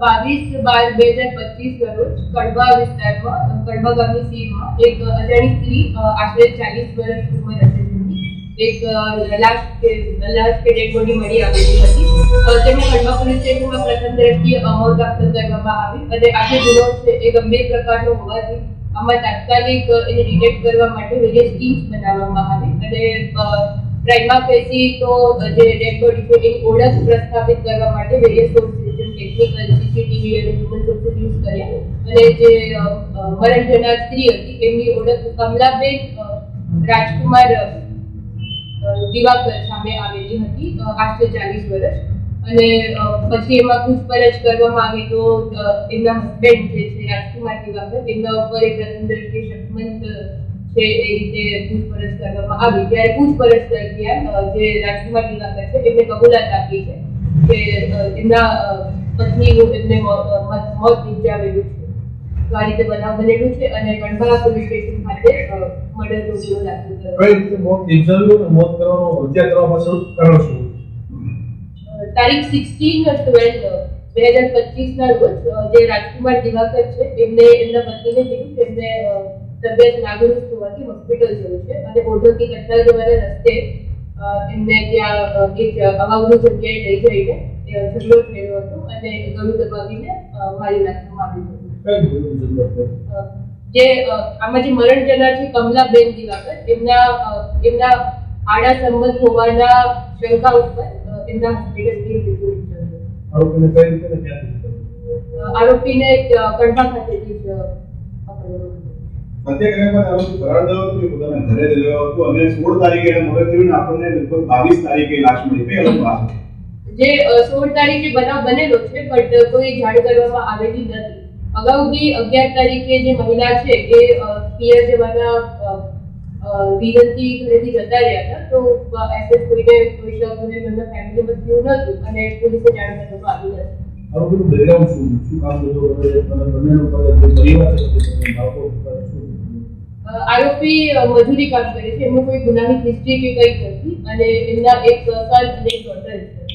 બાવીસ બાર બે હજાર પચીસ દરરોજ કડવા વિસ્તારમાં કડવા ગામની સીમમાં એક અજાણી સ્ત્રી આશરે ચાલીસ વર્ષ ઉંમર હશે એક લાશ લાશ કે ડેડ બોડી મળી આવેલી હતી. તેમને કડવા પોલીસ સ્ટેશનમાં પ્રથમ દ્રષ્ટિએ અમોલ દાખલ કરવામાં આવી અને આ જે ગુનો છે એ ગંભીર પ્રકારનો હોવાથી આમાં તાત્કાલિક એને ડિટેક્ટ કરવા માટે વેરિયસ ટીમ્સ બનાવવામાં આવી અને પ્રાઇમા ફેસી તો જે ડેડ બોડી છે એની ઓળખ પ્રસ્થાપિત કરવા માટે various source technical Rajkumar Diwakar સામે આવેલી હતી આશરે ચાલીસ વર્ષ. અને પછી એમાં પૂછપરછ કરવામાં આવી તો એમના હસબન્ડ જે છે, રાજકુમાર દિવાકર, એમના ઉપર એક પ્રથમ શકમંત છે એ રીતે પૂછપરછ કરવામાં આવી. ત્યારે પૂછપરછ દરમિયાન જે રાજકુમાર દિવાકર છે, એમને કબૂલાત આપી છે કે એમના અ, એમને મોત મોત છે. તો આ રીતે બનાવ બનેલું છે અને ગણભા પોલીસ સ્ટેશન ખાતે મર્ડર ગુનો દાખલ રીતે મોત નિપજાવ્યું મોત કરવાનો હત્યા કરવા પાછળ કારણ શું? તારીખ સિક્સટીન ટ્વેલ્વ બે હજાર પચીસ ના રોજ જે રાજકુમાર દિવાકર છે એમને એમના પત્નીને કીધું કે એમને તબિયત નાગરિક હોવાથી હોસ્પિટલ જવું છે અને ઓઢોથી કટલા જવાના રસ્તે એમને ત્યાં એક અવાવરૂ જગ્યાએ લઈ જઈને ઝઘડો થયો હતો અને ગળું દબાવીને મારી નાખવામાં આવ્યું હતું. જે આમાં જે મરણ જનાર છે કમલાબેન દિવાકર એમના એમના આડા સંબંધ હોવાના શંકા ઉપર એમના આરોપીને કઈ? આરોપીને અ, ખાતેથી જ સોળ તારીખે જે બનાવ બનેલો છે બટ કોઈ જાણ કરવામાં આવેલી નથી. અગાઉ બી અગિયાર તારીખે જે મહિલા છે એ પિયર જવાના અ, ઘરેથી જતા રહ્યા હતા તો એસએસ કોઈને કોઈ એમના ફેમિલીમાં થયું નહોતું પોલીસે જાણ કરવામાં આવી નથી આરોપીનું બેકગ્રાઉન્ડ શું શું કામ બધું કરે અને બંનેનો કરે જે પરિવાર છે તમે બાળકો કરે શું આરોપી મજૂરી કામ કરે છે એમનું કોઈ ગુનાની હિસ્ટ્રી કે કંઈ નથી અને એમના એક સન અને એક